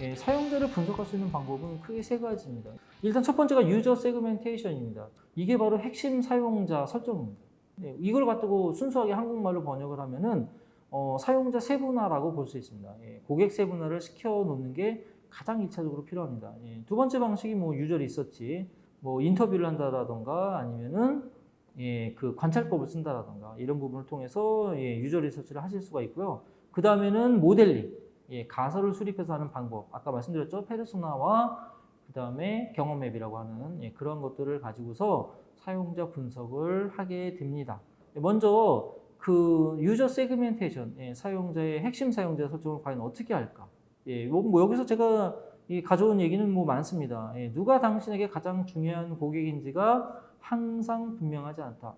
예, 사용자를 분석할 수 있는 방법은 크게 세 가지입니다. 일단 첫 번째가 유저 세그멘테이션입니다. 이게 바로 핵심 사용자 설정입니다. 예, 이걸 갖고 순수하게 한국말로 번역을 하면은 어, 사용자 세분화라고 볼 수 있습니다. 예, 고객 세분화를 시켜 놓는 게 가장 일차적으로 필요합니다. 예, 두 번째 방식이 뭐 유저 리서치, 뭐 인터뷰를 한다라던가 아니면은 예, 그 관찰법을 쓴다라던가 이런 부분을 통해서 예, 유저 리서치를 하실 수가 있고요. 그 다음에는 모델링, 예, 가설을 수립해서 하는 방법. 아까 말씀드렸죠. 페르소나와 그 다음에 경험 맵이라고 하는 예, 그런 것들을 가지고서 사용자 분석을 하게 됩니다. 예, 먼저 그 유저 세그멘테이션, 예, 사용자의 핵심 사용자 설정을 과연 어떻게 할까? 예, 뭐, 뭐 여기서 제가 이 가져온 얘기는 뭐 많습니다. 예, 누가 당신에게 가장 중요한 고객인지가 항상 분명하지 않다.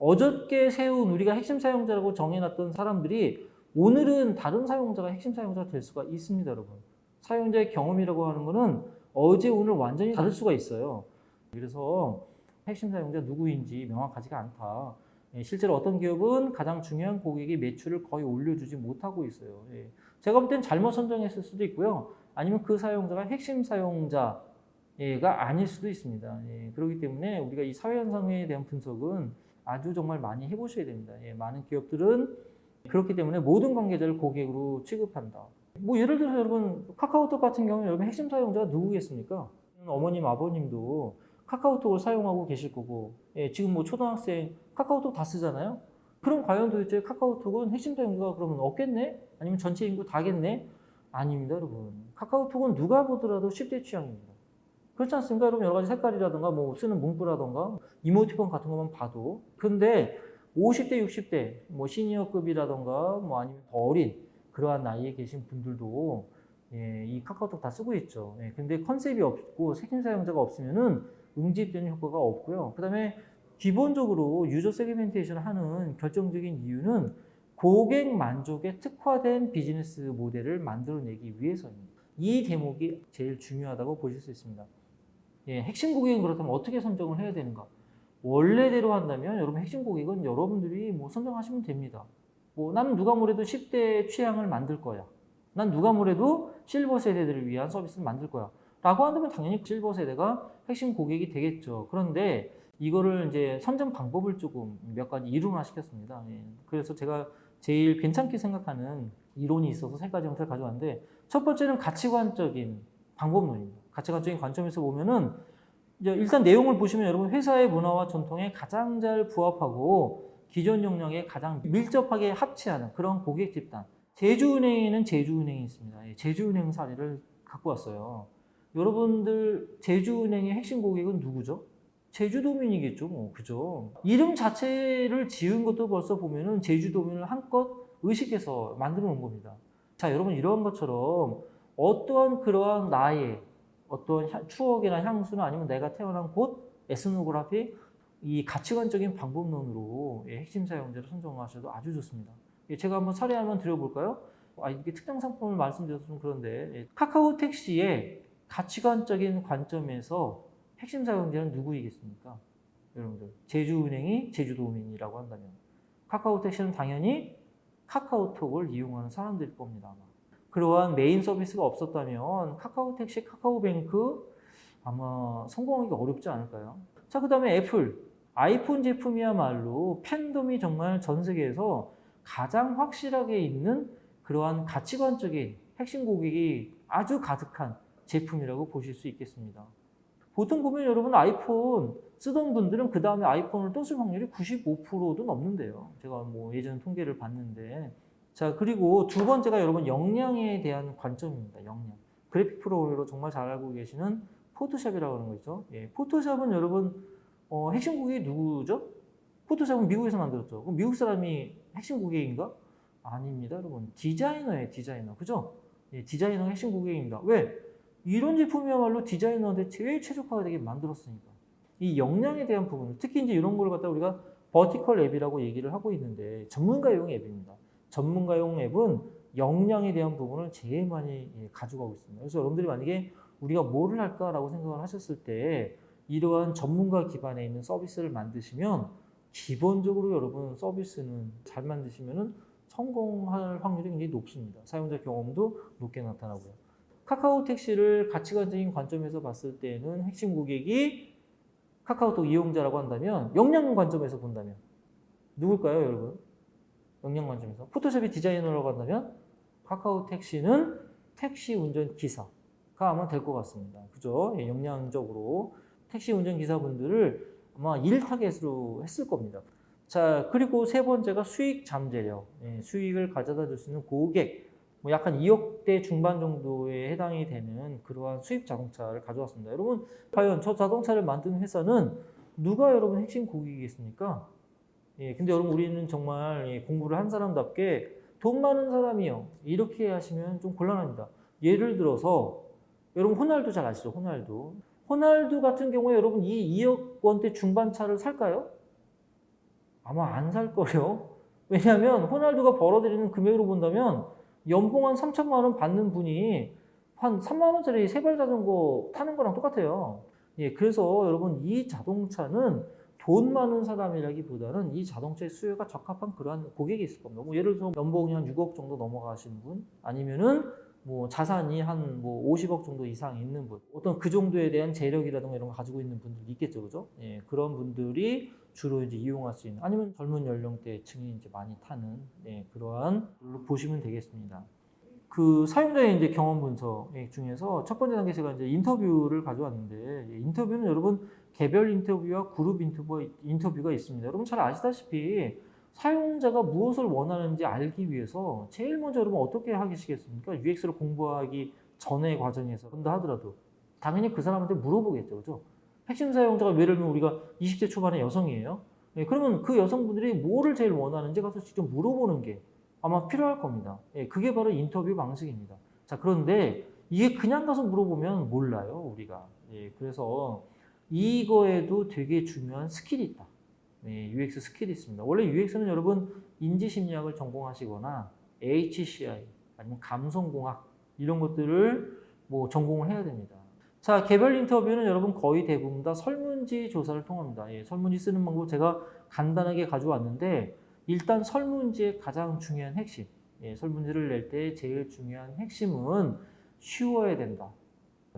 어저께 세운 우리가 핵심 사용자라고 정해놨던 사람들이 오늘은 다른 사용자가 핵심 사용자가 될 수가 있습니다, 여러분. 사용자의 경험이라고 하는 거는 어제 오늘 완전히 다를 수가 있어요. 그래서 핵심 사용자 누구인지 명확하지가 않다. 예, 실제로 어떤 기업은 가장 중요한 고객이 매출을 거의 올려주지 못하고 있어요. 예. 제가 볼 땐 잘못 선정했을 수도 있고요. 아니면 그 사용자가 핵심 사용자가 아닐 수도 있습니다. 예, 그렇기 때문에 우리가 이 사회 현상에 대한 분석은 아주 정말 많이 해보셔야 됩니다. 예, 많은 기업들은 그렇기 때문에 모든 관계자를 고객으로 취급한다. 뭐 예를 들어서 여러분 카카오톡 같은 경우는 여러분 핵심 사용자가 누구겠습니까? 어머님, 아버님도 카카오톡을 사용하고 계실 거고 예, 지금 뭐 초등학생 카카오톡 다 쓰잖아요. 그럼 과연 도대체 카카오톡은 핵심 사용자가 그러면 없겠네? 아니면 전체 인구 다겠네? 아닙니다, 여러분. 카카오톡은 누가 보더라도 10대 취향입니다. 그렇지 않습니까? 여러분 여러 가지 색깔이라던가 뭐 쓰는 문구라던가 이모티콘 같은 것만 봐도. 근데 50대, 60대 뭐 시니어급이라던가 뭐 아니면 더 어린 그러한 나이에 계신 분들도 예, 이 카카오톡 다 쓰고 있죠. 예, 근데 컨셉이 없고 핵심 사용자가 없으면은 응집되는 효과가 없고요. 그다음에 기본적으로 유저 세그멘테이션을 하는 결정적인 이유는 고객 만족에 특화된 비즈니스 모델을 만들어내기 위해서입니다. 이 대목이 제일 중요하다고 보실 수 있습니다. 예, 핵심 고객은 그렇다면 어떻게 선정을 해야 되는가? 원래대로 한다면 여러분 핵심 고객은 여러분들이 뭐 선정하시면 됩니다. 뭐 나는 누가 뭐래도 10대 취향을 만들 거야. 난 누가 뭐래도 실버 세대들을 위한 서비스를 만들 거야. 라고 한다면 당연히 실버 세대가 핵심 고객이 되겠죠. 그런데 이거를 이제 선정 방법을 조금 몇 가지 이론화 시켰습니다. 예. 그래서 제가 제일 괜찮게 생각하는 이론이 있어서 세 가지 형태를 가져왔는데 첫 번째는 가치관적인 방법론입니다. 가치관적인 관점에서 보면은 일단 내용을 보시면 여러분 회사의 문화와 전통에 가장 잘 부합하고 기존 역량에 가장 밀접하게 합치하는 그런 고객 집단. 제주은행에는 제주은행이 있습니다. 예, 제주은행 사례를 갖고 왔어요. 여러분들 제주은행의 핵심 고객은 누구죠? 제주도민이겠죠, 뭐, 그죠? 이름 자체를 지은 것도 벌써 보면은 제주도민을 한껏 의식해서 만들어 놓은 겁니다. 자, 여러분 이러한 것처럼 어떠한 그러한 나의 어떤 향- 추억이나 향수나 아니면 내가 태어난 곳, 에스노그라피, 이 가치관적인 방법론으로 예, 핵심 사용자를 선정하셔도 아주 좋습니다. 예, 제가 한번 사례 한번 드려볼까요? 아, 이게 특정 상품을 말씀드려서 좀 그런데 예, 카카오 택시의 가치관적인 관점에서 핵심 사용자는 누구이겠습니까? 여러분들 제주은행이 제주도민이라고 한다면 카카오 택시는 당연히 카카오톡을 이용하는 사람들일 겁니다. 아마. 그러한 메인 서비스가 없었다면 카카오 택시, 카카오뱅크 아마 성공하기 어렵지 않을까요? 자, 그 다음에 애플. 아이폰 제품이야말로 팬덤이 정말 전 세계에서 가장 확실하게 있는 그러한 가치관적인 핵심 고객이 아주 가득한 제품이라고 보실 수 있겠습니다. 보통 보면 여러분 아이폰 쓰던 분들은 그 다음에 아이폰을 또 쓸 확률이 95%도 넘는데요. 제가 뭐 예전 통계를 봤는데. 자, 그리고 두 번째가 여러분 역량에 대한 관점입니다. 역량. 그래픽 프로그램으로 정말 잘 알고 계시는 포토샵이라고 하는 거죠. 예, 포토샵은 여러분 어, 핵심 고객이 누구죠? 포토샵은 미국에서 만들었죠. 그럼 미국 사람이 핵심 고객인가? 아닙니다, 여러분. 디자이너예요, 디자이너. 그죠? 예, 디자이너가 핵심 고객입니다. 왜? 이런 제품이야말로 디자이너한테 제일 최적화되게 만들었으니까. 이 역량에 대한 부분, 특히 이제 이런 걸 갖다 우리가 버티컬 앱이라고 얘기를 하고 있는데 전문가용 앱입니다. 전문가용 앱은 역량에 대한 부분을 제일 많이 예, 가져가고 있습니다. 그래서 여러분들이 만약에 우리가 뭐를 할까라고 생각을 하셨을 때 이러한 전문가 기반에 있는 서비스를 만드시면 기본적으로 여러분 서비스는 잘 만드시면은 성공할 확률이 굉장히 높습니다. 사용자 경험도 높게 나타나고요. 카카오 택시를 가치관적인 관점에서 봤을 때는 핵심 고객이 카카오톡 이용자라고 한다면 역량 관점에서 본다면 누굴까요, 여러분? 역량 관점에서 포토샵이 디자이너라고 한다면 카카오 택시는 택시 운전 기사가 아마 될 것 같습니다. 그죠? 예, 역량적으로 택시 운전 기사분들을 아마 일 타겟으로 했을 겁니다. 자, 그리고 세 번째가 수익 잠재력. 예, 수익을 가져다 줄 수 있는 고객. 뭐 약간 2억대 중반 정도에 해당이 되는 그러한 수입 자동차를 가져왔습니다. 여러분, 과연 저 자동차를 만든 회사는 누가 여러분 핵심 고객이겠습니까? 예, 근데 여러분 우리는 정말 예, 공부를 한 사람답게 돈 많은 사람이요. 이렇게 하시면 좀 곤란합니다. 예를 들어서 여러분 호날두 잘 아시죠? 호날두. 호날두 같은 경우에 여러분 이 2억 원대 중반 차를 살까요? 아마 안 살 거예요. 왜냐하면 호날두가 벌어들이는 금액으로 본다면 연봉 한 3천만 원 받는 분이 한 3만 원짜리 세발 자전거 타는 거랑 똑같아요. 예, 그래서 여러분 이 자동차는 돈 많은 사람이라기보다는 이 자동차의 수요가 적합한 그러한 고객이 있을 겁니다. 뭐 예를 들어서 연봉이 한 6억 정도 넘어가시는 분, 아니면은 뭐 자산이 한 뭐 50억 정도 이상 있는 분, 어떤 그 정도에 대한 재력이라든가 이런 거 가지고 있는 분들이 있겠죠, 그죠? 예, 그런 분들이 주로 이제 이용할 수 있는, 아니면 젊은 연령대층이 이제 많이 타는 예, 그러한 걸로 보시면 되겠습니다. 그 사용자의 이제 경험 분석 중에서 첫 번째 단계 제가 이제 인터뷰를 가져왔는데 예, 인터뷰는 여러분 개별 인터뷰와 그룹 인터뷰, 인터뷰가 있습니다. 여러분 잘 아시다시피 사용자가 무엇을 원하는지 알기 위해서 제일 먼저 여러분 어떻게 하시겠습니까? UX를 공부하기 전의 과정에서 한다 하더라도 당연히 그 사람한테 물어보겠죠. 그죠? 핵심 사용자가 예를 들면 우리가 20대 초반의 여성이에요. 예, 그러면 그 여성분들이 뭐를 제일 원하는지 가서 직접 물어보는 게 아마 필요할 겁니다. 예, 그게 바로 인터뷰 방식입니다. 자, 그런데 이게 그냥 가서 물어보면 몰라요, 우리가. 예, 그래서 이거에도 되게 중요한 스킬이 있다. 예, UX 스킬이 있습니다. 원래 UX는 여러분 인지심리학을 전공하시거나 HCI 아니면 감성공학 이런 것들을 뭐 전공을 해야 됩니다. 자, 개별 인터뷰는 여러분 거의 대부분 다 설문지 조사를 통합니다. 예, 설문지 쓰는 방법 제가 간단하게 가져왔는데 일단 설문지의 가장 중요한 핵심, 예, 설문지를 낼 때 제일 중요한 핵심은 쉬워야 된다.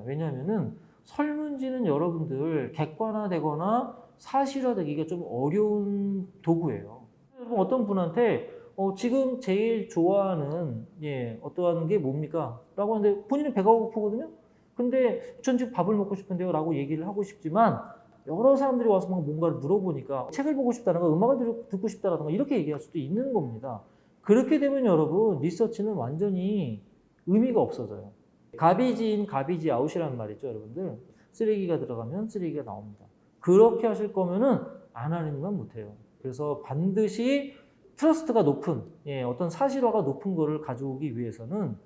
왜냐하면은 설문지는 여러분들 객관화되거나 사실화되기가 좀 어려운 도구예요. 여러분 어떤 분한테 어, 지금 제일 좋아하는 예, 어떠한 게 뭡니까? 라고 하는데 본인은 배가 고프거든요. 근데 전 지금 밥을 먹고 싶은데요 라고 얘기를 하고 싶지만 여러 사람들이 와서 막 뭔가를 물어보니까 책을 보고 싶다든가 음악을 듣고 싶다든가 이렇게 얘기할 수도 있는 겁니다. 그렇게 되면 여러분 리서치는 완전히 의미가 없어져요. 가비지인 가비지 아웃이라는 말이죠 여러분들. 쓰레기가 들어가면 쓰레기가 나옵니다. 그렇게 하실 거면은 안 하려니만 못해요. 그래서 반드시 트러스트가 높은 예, 어떤 사실화가 높은 거를 가져오기 위해서는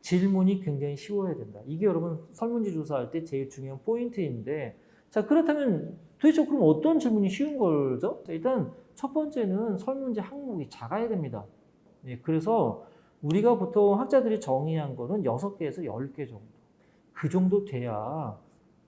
질문이 굉장히 쉬워야 된다. 이게 여러분 설문지 조사할 때 제일 중요한 포인트인데 자 그렇다면 도대체 그럼 어떤 질문이 쉬운 거죠? 일단 첫 번째는 설문지 항목이 작아야 됩니다. 예, 그래서 우리가 보통 학자들이 정의한 거는 6개에서 10개 정도. 그 정도 돼야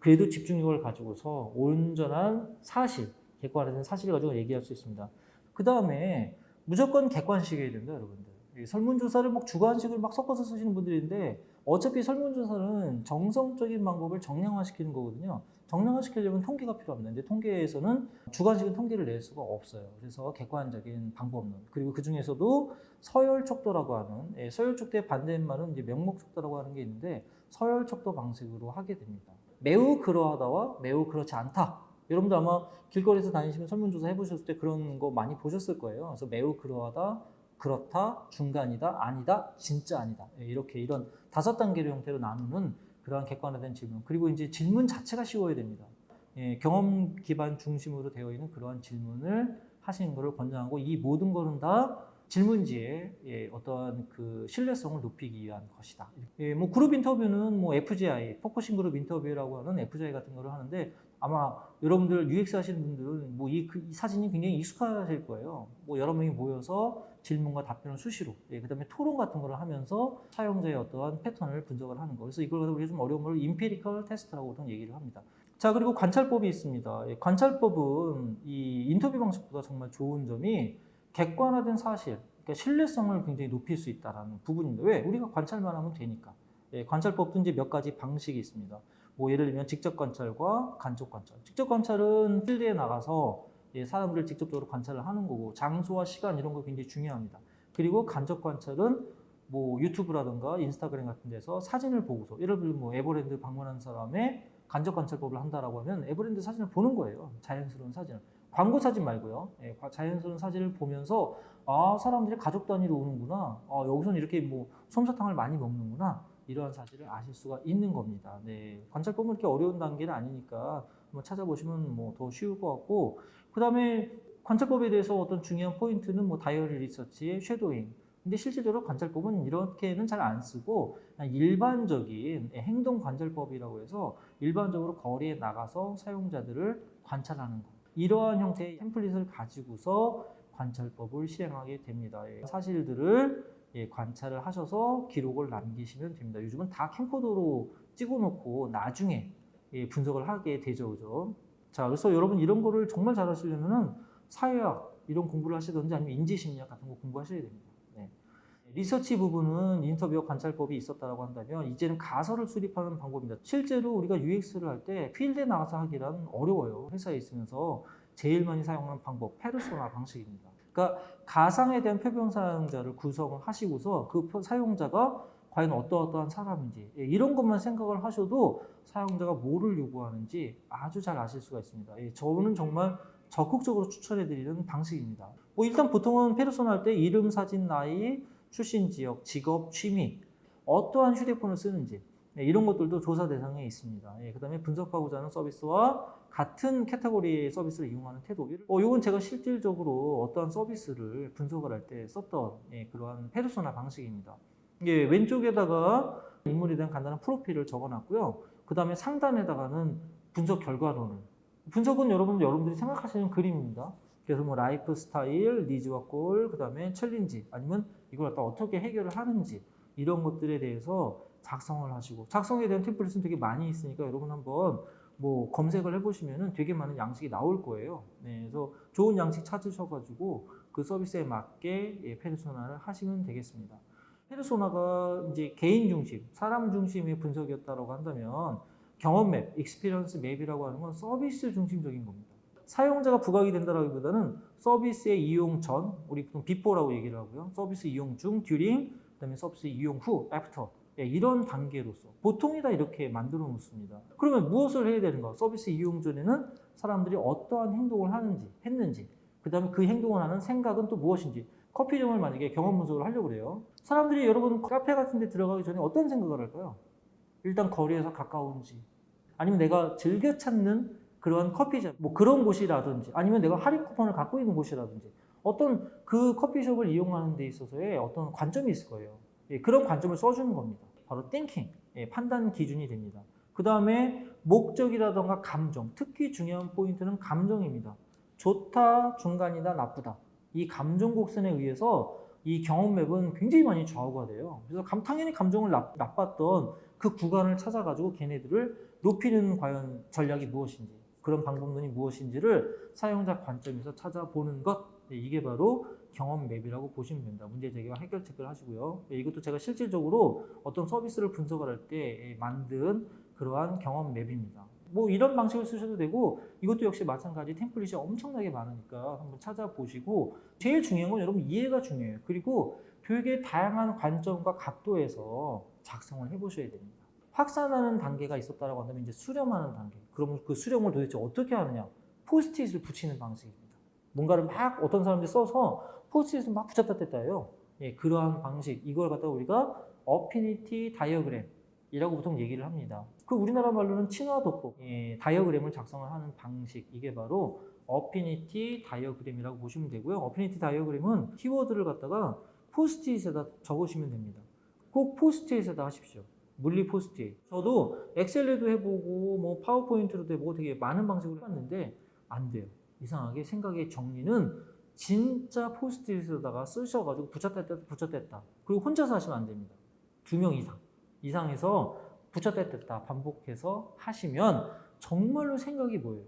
그래도 집중력을 가지고서 온전한 사실, 객관화된 사실을 가지고 얘기할 수 있습니다. 그 다음에 무조건 객관식이어야 된다, 여러분들. 이 설문조사를 막 주관식을 막 섞어서 쓰시는 분들인데 어차피 설문조사는 정성적인 방법을 정량화시키는 거거든요. 정량화 시키려면 통계가 필요합니다. 근데 통계에서는 주관식은 통계를 낼 수가 없어요. 그래서 객관적인 방법론 그리고 그 중에서도 서열 척도라고 하는 예, 서열 척도의 반대말은 이제 명목 척도라고 하는 게 있는데 서열 척도 방식으로 하게 됩니다. 매우 그러하다와 매우 그렇지 않다. 여러분들 아마 길거리에서 다니시면 설문조사 해보셨을 때 그런 거 많이 보셨을 거예요. 그래서 매우 그러하다, 그렇다, 중간이다, 아니다, 진짜 아니다. 예, 이렇게 이런 다섯 단계의 형태로 나누는 그러한 객관화된 질문. 그리고 이제 질문 자체가 쉬워야 됩니다. 예, 경험 기반 중심으로 되어 있는 그러한 질문을 하시는 것을 권장하고 이 모든 것은 다 질문지의 예, 어떠한 그 신뢰성을 높이기 위한 것이다. 예, 뭐 그룹 인터뷰는 뭐 FGI, 포커싱 그룹 인터뷰라고 하는 FGI 같은 거를 하는데 아마 여러분들 UX 하시는 분들은 뭐이 그, 이 사진이 굉장히 익숙하실 거예요. 뭐 여러 명이 모여서 질문과 답변을 수시로, 예, 그다음에 토론 같은 거를 하면서 사용자의 어떠한 패턴을 분석을 하는 거. 그래서 이걸 가지고 우리가 좀 어려운 걸 임페리컬 테스트라고 보통 얘기를 합니다. 자 그리고 관찰법이 있습니다. 예, 관찰법은 이 인터뷰 방식보다 정말 좋은 점이 객관화된 사실, 그러니까 신뢰성을 굉장히 높일 수 있다는 부분입니다. 왜? 우리가 관찰만 하면 되니까. 예, 관찰법도 이제 몇 가지 방식이 있습니다. 뭐 예를 들면 직접 관찰과 간접 관찰. 직접 관찰은 필드에 나가서 예, 사람들을 직접적으로 관찰을 하는 거고 장소와 시간 이런 거 굉장히 중요합니다. 그리고 간접 관찰은 뭐 유튜브라든가 인스타그램 같은 데서 사진을 보고서 예를 들면 뭐 에버랜드 방문한 사람의 간접 관찰법을 한다라고 하면 에버랜드 사진을 보는 거예요. 자연스러운 사진을. 광고 사진 말고요. 예, 과- 자연스러운 사진을 보면서 아 사람들이 가족 단위로 오는구나. 아, 여기서는 이렇게 뭐 솜사탕을 많이 먹는구나. 이러한 사실을 아실 수가 있는 겁니다. 네, 관찰법은 이렇게 어려운 단계는 아니니까 한번 찾아보시면 뭐 더 쉬울 것 같고 그 다음에 관찰법에 대해서 어떤 중요한 포인트는 뭐 다이어리 리서치, 쉐도잉. 근데 실질적으로 관찰법은 이렇게는 잘 안 쓰고 일반적인 행동 관찰법이라고 해서 일반적으로 거리에 나가서 사용자들을 관찰하는 것. 이러한 형태의 템플릿을 가지고서 관찰법을 시행하게 됩니다. 예, 사실들을 예, 관찰을 하셔서 기록을 남기시면 됩니다. 요즘은 다 캠코더로 찍어놓고 나중에 예, 분석을 하게 되죠, 그죠? 자, 그래서 여러분 이런 거를 정말 잘하시려면은 사회학 이런 공부를 하시든지 아니면 인지심리학 같은 거 공부하셔야 됩니다. 네. 리서치 부분은 인터뷰 관찰법이 있었다라고 한다면 이제는 가설을 수립하는 방법입니다. 실제로 우리가 UX를 할 때 필드에 나가서 하기란 어려워요. 회사에 있으면서 제일 많이 사용하는 방법 페르소나 방식입니다. 그러니까 가상에 대한 표본 사용자를 구성을 하시고서 그 표- 사용자가 과연 어떠어떠한 사람인지 예, 이런 것만 생각을 하셔도 사용자가 뭐를 요구하는지 아주 잘 아실 수가 있습니다. 예, 저는 정말 적극적으로 추천해드리는 방식입니다. 뭐 일단 보통은 페르소나 할 때 이름, 사진, 나이, 출신 지역, 직업, 취미, 어떠한 휴대폰을 쓰는지 네, 이런 것들도 조사 대상에 있습니다. 예, 그 다음에 분석하고자 하는 서비스와 같은 캐테고리의 서비스를 이용하는 태도. 어, 이건 제가 실질적으로 어떠한 서비스를 분석을 할 때 썼던 예, 그러한 페르소나 방식입니다. 예, 왼쪽에다가 인물에 대한 간단한 프로필을 적어놨고요. 그 다음에 상단에다가는 분석 결과론을. 분석은 여러분 여러분들이 생각하시는 그림입니다. 그래서 뭐 라이프 스타일, 니즈와 골, 그 다음에 챌린지, 아니면 이걸 갖다 어떻게 해결을 하는지 이런 것들에 대해서 작성을 하시고 작성에 대한 템플릿은 되게 많이 있으니까 여러분 한번 뭐 검색을 해보시면은 되게 많은 양식이 나올 거예요. 네, 그래서 좋은 양식 찾으셔가지고 그 서비스에 맞게 예, 페르소나를 하시면 되겠습니다. 페르소나가 이제 개인 중심, 사람 중심의 분석이었다고 한다면 경험 맵, 익스피리언스 맵이라고 하는 건 서비스 중심적인 겁니다. 사용자가 부각이 된다라기보다는 서비스의 이용 전, 우리 보통 비포라고 얘기를 하고요. 서비스 이용 중, 듀링, 그다음에 서비스 이용 후, 애프터. 예, 이런 단계로서 보통이 다 이렇게 만들어 놓습니다. 그러면 무엇을 해야 되는가? 서비스 이용 전에는 사람들이 어떠한 행동을 하는지, 했는지, 그 다음에 그 행동을 하는 생각은 또 무엇인지, 커피점을 만약에 경험 분석을 하려고 그래요. 사람들이 여러분 카페 같은 데 들어가기 전에 어떤 생각을 할까요? 일단 거리에서 가까운지, 아니면 내가 즐겨 찾는 그런 커피숍, 뭐 그런 곳이라든지, 아니면 내가 할인 쿠폰을 갖고 있는 곳이라든지, 어떤 그 커피숍을 이용하는 데 있어서의 어떤 관점이 있을 거예요. 예, 그런 관점을 써주는 겁니다. 바로 thinking, 예, 판단 기준이 됩니다. 그 다음에 목적이라던가 감정, 특히 중요한 포인트는 감정입니다. 좋다, 중간이다, 나쁘다. 이 감정 곡선에 의해서 이 경험 맵은 굉장히 많이 좌우가 돼요. 그래서 감- 당연히 감정을 나, 나빴던 그 구간을 찾아가지고 걔네들을 높이는 과연 전략이 무엇인지, 그런 방법론이 무엇인지를 사용자 관점에서 찾아보는 것, 네, 이게 바로 경험 맵이라고 보시면 됩니다. 문제 제기와 해결 체크를 하시고요. 네, 이것도 제가 실질적으로 어떤 서비스를 분석을 할 때 만든 그러한 경험 맵입니다. 뭐 이런 방식을 쓰셔도 되고 이것도 역시 마찬가지 템플릿이 엄청나게 많으니까 한번 찾아보시고 제일 중요한 건 여러분 이해가 중요해요. 그리고 교육의 다양한 관점과 각도에서 작성을 해보셔야 됩니다. 확산하는 단계가 있었다라고 한다면 이제 수렴하는 단계. 그러면 그 수렴을 도대체 어떻게 하느냐? 포스트잇을 붙이는 방식입니다. 뭔가를 막 어떤 사람들이 써서 포스트잇을 막 붙였다 뗐다 해요. 예, 그러한 방식. 이걸 갖다가 우리가 어피니티 다이어그램이라고 보통 얘기를 합니다. 그 우리나라 말로는 친화 도법, 예, 다이어그램을 작성을 하는 방식. 이게 바로 어피니티 다이어그램이라고 보시면 되고요. 어피니티 다이어그램은 키워드를 갖다가 포스트잇에다 적으시면 됩니다. 꼭 포스트잇에다 하십시오. 물리 포스트잇. 저도 엑셀에도 해보고 뭐 파워포인트로도 해보고 되게 많은 방식으로 해봤는데 안 돼요. 이상하게 생각의 정리는 진짜 포스트잇에다가 쓰셔가지고 붙였다 뗐다 붙였다 뗐다 그리고 혼자서 하시면 안 됩니다. 두 명 이상 이상해서 붙였다 뗐다 반복해서 하시면 정말로 생각이 뭐예요?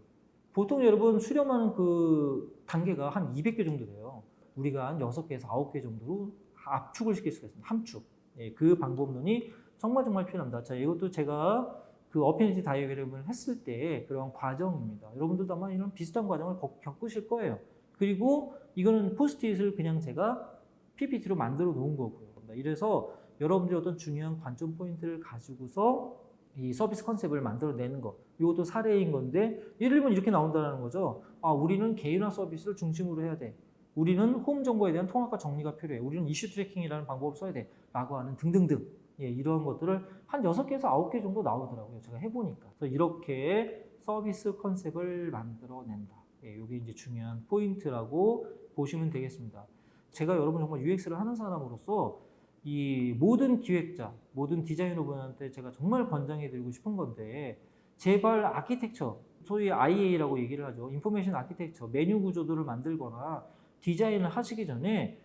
보통 여러분 수렴하는 그 단계가 한 200개 정도 돼요. 우리가 한 6개에서 9개 정도로 압축을 시킬 수가 있습니다. 함축. 예, 그 방법론이 정말 정말 필요합니다. 자, 이것도 제가 그 어피니티 다이어그램을 했을 때 그런 과정입니다. 여러분들도 아마 이런 비슷한 과정을 겪- 겪으실 거예요. 그리고 이거는 포스트잇을 그냥 제가 PPT로 만들어 놓은 거고요. 이래서 여러분들이 어떤 중요한 관점 포인트를 가지고서 이 서비스 컨셉을 만들어내는 거. 이것도 사례인 건데 예를 들면 이렇게 나온다는 거죠. 아, 우리는 개인화 서비스를 중심으로 해야 돼. 우리는 홈 정보에 대한 통합과 정리가 필요해. 우리는 이슈 트래킹이라는 방법을 써야 돼. 라고 하는 등등등. 예, 이러한 것들을 한 6개에서 9개 정도 나오더라고요. 제가 해보니까. 그래서 이렇게 서비스 컨셉을 만들어낸다. 예, 이게 이제 중요한 포인트라고 보시면 되겠습니다. 제가 여러분 정말 UX를 하는 사람으로서 이 모든 기획자, 모든 디자이너분한테 제가 정말 권장해 드리고 싶은 건데 제발 아키텍처, 소위 IA라고 얘기를 하죠. 인포메이션 아키텍처, 메뉴 구조들을 만들거나 디자인을 하시기 전에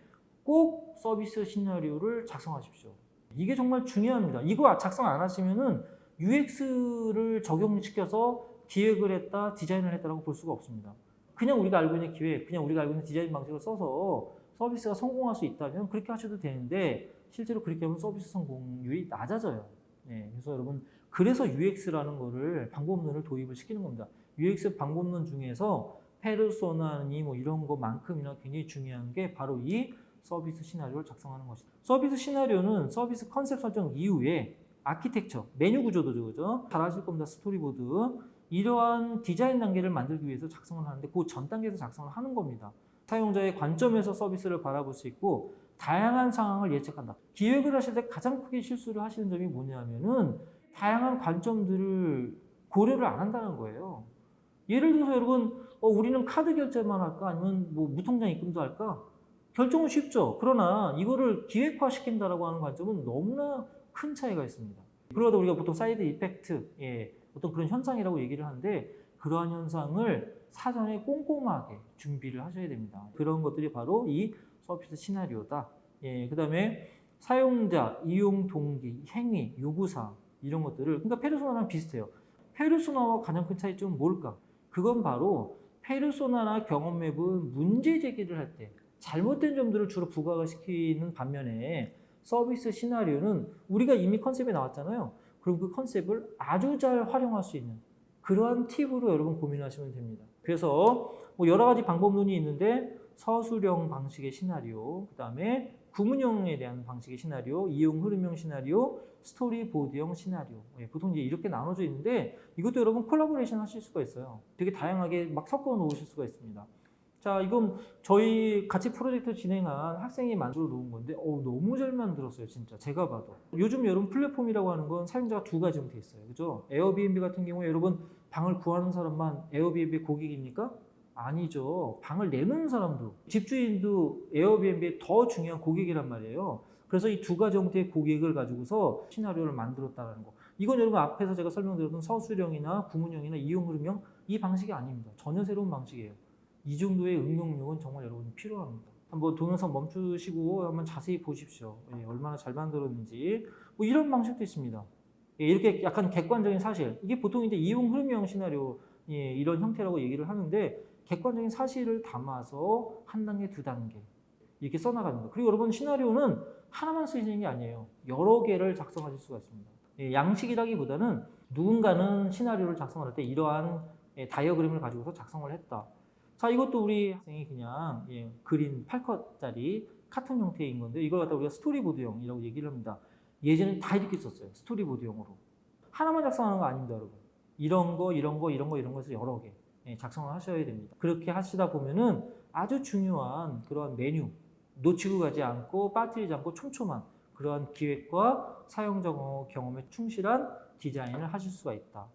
꼭 서비스 시나리오를 작성하십시오. 이게 정말 중요합니다. 이거 작성 안 하시면은 UX를 적용시켜서 기획을 했다, 디자인을 했다라고 볼 수가 없습니다. 그냥 우리가 알고 있는 기획, 그냥 우리가 알고 있는 디자인 방식을 써서 서비스가 성공할 수 있다면 그렇게 하셔도 되는데 실제로 그렇게 하면 서비스 성공률이 낮아져요. 네, 그래서 여러분 그래서 UX라는 거를 방법론을 도입을 시키는 겁니다. UX 방법론 중에서 페르소나니 뭐 이런 것만큼이나 굉장히 중요한 게 바로 이 서비스 시나리오를 작성하는 것이다. 서비스 시나리오는 서비스 컨셉 설정 이후에 아키텍처, 메뉴 구조도 그죠? 잘 아실 겁니다. 스토리보드. 이러한 디자인 단계를 만들기 위해서 작성을 하는데 그 전 단계에서 작성을 하는 겁니다. 사용자의 관점에서 서비스를 바라볼 수 있고 다양한 상황을 예측한다. 기획을 하실 때 가장 크게 실수를 하시는 점이 뭐냐면은 다양한 관점들을 고려를 안 한다는 거예요. 예를 들어서 여러분, 어, 우리는 카드 결제만 할까? 아니면 뭐 무통장 입금도 할까? 결정은 쉽죠. 그러나 이거를 기획화 시킨다라고 하는 관점은 너무나 큰 차이가 있습니다. 그러다 우리가 보통 사이드 이펙트, 예, 어떤 그런 현상이라고 얘기를 하는데 그러한 현상을 사전에 꼼꼼하게 준비를 하셔야 됩니다. 그런 것들이 바로 이 서비스 시나리오다. 예, 그 다음에 사용자, 이용 동기, 행위, 요구사항 이런 것들을 그러니까 페르소나랑 비슷해요. 페르소나와 가장 큰 차이점은 뭘까? 그건 바로 페르소나나 경험 맵은 문제 제기를 할 때 잘못된 점들을 주로 부각을 시키는 반면에 서비스 시나리오는 우리가 이미 컨셉에 나왔잖아요. 그럼 그 컨셉을 아주 잘 활용할 수 있는 그러한 팁으로 여러분 고민하시면 됩니다. 그래서 뭐 여러 가지 방법론이 있는데 서술형 방식의 시나리오, 그 다음에 구문형에 대한 방식의 시나리오, 이용 흐름형 시나리오, 스토리보드형 시나리오. 예, 보통 이제 이렇게 나눠져 있는데 이것도 여러분 콜라보레이션 하실 수가 있어요. 되게 다양하게 막 섞어 놓으실 수가 있습니다. 자, 이건 저희 같이 프로젝트 진행한 학생이 만들어 놓은 건데, 어 너무 잘 만들었어요, 진짜. 제가 봐도. 요즘 여러분 플랫폼이라고 하는 건 사용자가 두 가지 형태 있어요. 그죠? 에어비앤비 같은 경우에 여러분 방을 구하는 사람만 에어비앤비 고객입니까? 아니죠. 방을 내는 사람도, 집주인도 에어비앤비의 더 중요한 고객이란 말이에요. 그래서 이 두 가지 형태의 고객을 가지고서 시나리오를 만들었다는 거. 이건 여러분 앞에서 제가 설명드렸던 서술형이나 구문형이나 이용 흐름형 이 방식이 아닙니다. 전혀 새로운 방식이에요. 이 정도의 응용력은 정말 여러분 필요합니다. 한번 동영상 멈추시고 한번 자세히 보십시오. 예, 얼마나 잘 만들었는지. 뭐 이런 방식도 있습니다. 예, 이렇게 약간 객관적인 사실. 이게 보통 이제 이용 흐름형 시나리오 예, 이런 형태라고 얘기를 하는데 객관적인 사실을 담아서 한 단계, 두 단계 이렇게 써나가는 거. 그리고 여러분 시나리오는 하나만 쓰시는 게 아니에요. 여러 개를 작성하실 수가 있습니다. 예, 양식이라기보다는 누군가는 시나리오를 작성할 때 이러한 예, 다이어그램을 가지고서 작성을 했다. 자, 이것도 우리 학생이 그냥 예, 그린 8컷짜리 카툰 형태인 건데 이걸 갖다 우리가 스토리보드형이라고 얘기를 합니다. 예전에 다 이렇게 썼어요. 스토리보드형으로. 하나만 작성하는 거 아닙니다, 여러분. 이런 거, 이런 거, 이런 거, 이런 것을 여러 개 예, 작성을 하셔야 됩니다. 그렇게 하시다 보면은 아주 중요한 그러한 메뉴 놓치고 가지 않고 빠뜨리지 않고 촘촘한 그러한 기획과 사용자 경험에 충실한 디자인을 하실 수가 있다.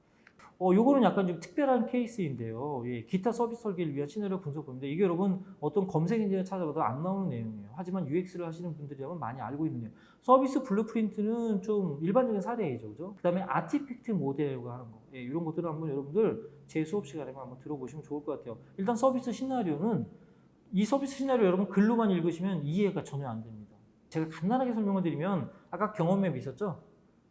어, 요거는 약간 좀 특별한 케이스인데요. 예, 기타 서비스 설계를 위한 시나리오 분석법인데 이게 여러분 어떤 검색 엔진을 찾아봐도 안 나오는 내용이에요. 하지만 UX를 하시는 분들이라면 많이 알고 있는 내용. 서비스 블루프린트는 좀 일반적인 사례이죠. 그죠? 그 다음에 아티팩트 모델이라고 하는 거. 예, 이런 것들을 한번 여러분들 제 수업 시간에 한번 들어보시면 좋을 것 같아요. 일단 서비스 시나리오는 이 서비스 시나리오 여러분 글로만 읽으시면 이해가 전혀 안 됩니다. 제가 간단하게 설명을 드리면 아까 경험맵 있었죠?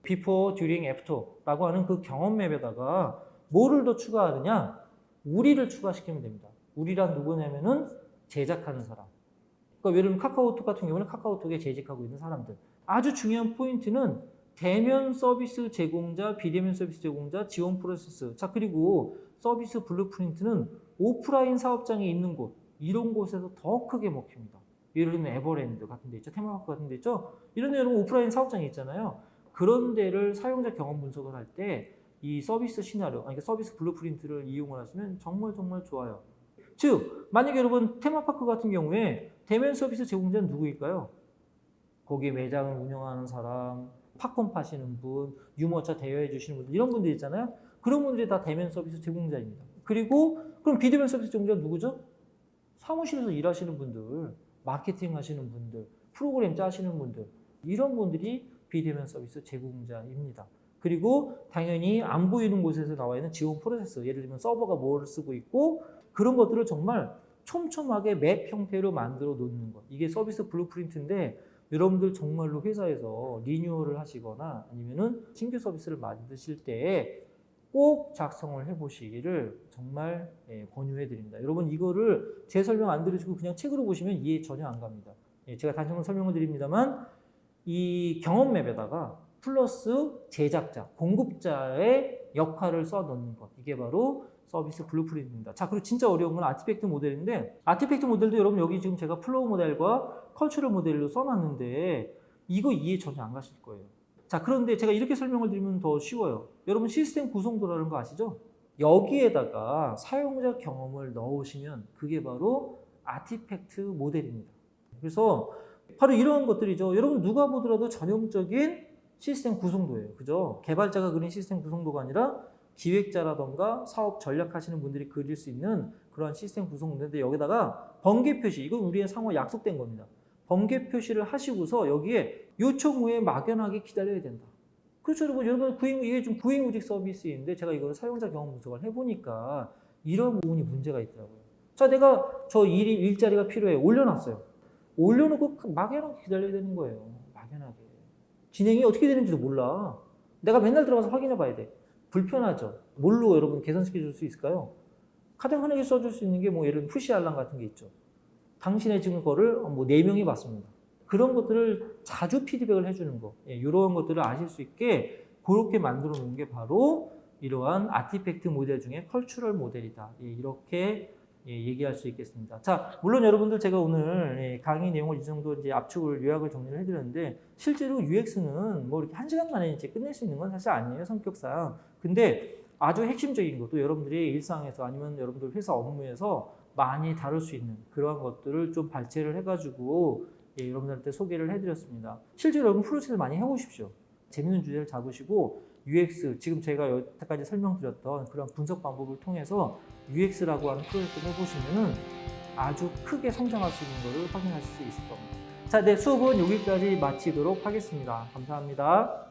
Before, during, after라고 하는 그 경험 맵에다가 뭐를 더 추가하느냐? 우리를 추가시키면 됩니다. 우리란 누구냐면은 제작하는 사람. 그러니까 예를 들면 카카오톡 같은 경우는 카카오톡에 재직하고 있는 사람들. 아주 중요한 포인트는 대면 서비스 제공자, 비대면 서비스 제공자, 지원 프로세스. 자, 그리고 서비스 블루프린트는 오프라인 사업장에 있는 곳, 이런 곳에서 더 크게 먹힙니다. 예를 들면 에버랜드 같은 데 있죠. 테마파크 같은 데 있죠. 이런 데 여러분 오프라인 사업장이 있잖아요. 그런 데를 사용자 경험 분석을 할 때 이 서비스 시나리오, 아니 그러니까 서비스 블루프린트를 이용을 하시면 정말 정말 좋아요. 즉, 만약에 여러분 테마파크 같은 경우에 대면 서비스 제공자는 누구일까요? 거기에 매장을 운영하는 사람, 팝콘 파시는 분, 유모차 대여해 주시는 분들 이런 분들 있잖아요. 그런 분들이 다 대면 서비스 제공자입니다. 그리고 그럼 비대면 서비스 제공자 는 누구죠? 사무실에서 일하시는 분들, 마케팅 하시는 분들, 프로그램 짜시는 분들 이런 분들이 비대면 서비스 제공자입니다. 그리고 당연히 안 보이는 곳에서 나와 있는 지원 프로세스, 예를 들면 서버가 뭘 쓰고 있고 그런 것들을 정말 촘촘하게 맵 형태로 만들어 놓는 것. 이게 서비스 블루프린트인데 여러분들 정말로 회사에서 리뉴얼을 하시거나 아니면은 신규 서비스를 만드실 때꼭 작성을 해보시기를 정말 예, 권유해 드립니다. 여러분 이거를 제 설명 안 들으시고 그냥 책으로 보시면 이해 전혀 안 갑니다. 예, 제가 한번 설명을 드립니다만 이 경험 맵에다가 플러스 제작자, 공급자의 역할을 써 넣는 것. 이게 바로 서비스 블루프린트입니다. 자, 그리고 진짜 어려운 건 아티팩트 모델인데 아티팩트 모델도 여러분 여기 지금 제가 플로우 모델과 컬처럴 모델로 써놨는데 이거 이해 전혀 안 가실 거예요. 자, 그런데 제가 이렇게 설명을 드리면 더 쉬워요. 여러분 시스템 구성도라는 거 아시죠? 여기에다가 사용자 경험을 넣으시면 그게 바로 아티팩트 모델입니다. 그래서 바로 이런 것들이죠. 여러분 누가 보더라도 전형적인 시스템 구성도예요. 그죠? 개발자가 그린 시스템 구성도가 아니라 기획자라던가 사업 전략하시는 분들이 그릴 수 있는 그런 시스템 구성도인데 여기다가 번개 표시, 이건 우리의 상호 약속된 겁니다. 번개 표시를 하시고서 여기에 요청 후에 막연하게 기다려야 된다. 그렇죠, 여러분. 여러분 구행 이게 좀 구행우직 서비스인데 제가 이걸 사용자 경험 분석을 해보니까 이런 부분이 문제가 있더라고요. 자, 내가 저 일이 일자리가 필요해 올려놨어요. 올려놓고 그 막연하게 기다려야 되는 거예요. 막연하게. 진행이 어떻게 되는지도 몰라. 내가 맨날 들어가서 확인해 봐야 돼. 불편하죠. 뭘로 여러분 개선시켜 줄 수 있을까요? 가장 흔하게 써줄 수 있는 게 뭐 예를 들면 푸시 알람 같은 게 있죠. 당신의 지금 거를 뭐 4명이 봤습니다. 그런 것들을 자주 피드백을 해주는 거. 예, 이런 것들을 아실 수 있게 그렇게 만들어 놓은 게 바로 이러한 아티팩트 모델 중에 컬처럴 모델이다. 예, 이렇게 예, 얘기할 수 있겠습니다. 자, 물론 여러분들 제가 오늘 예, 강의 내용을 이 정도 이제 압축을 요약을 정리를 해드렸는데 실제로 UX는 뭐 이렇게 한 시간 만에 이제 끝낼 수 있는 건 사실 아니에요 성격상. 근데 아주 핵심적인 것도 여러분들이 일상에서 아니면 여러분들 회사 업무에서 많이 다룰 수 있는 그러한 것들을 좀 발췌를 해가지고 예, 여러분들한테 소개를 해드렸습니다. 실제로 여러분 프로젝트를 많이 해보십시오. 재밌는 주제를 잡으시고 UX 지금 제가 여태까지 설명드렸던 그런 분석 방법을 통해서 UX라고 하는 프로젝트를 해보시면은 아주 크게 성장할 수 있는 것을 확인하실 수 있을 겁니다. 자, 네 수업은 여기까지 마치도록 하겠습니다. 감사합니다.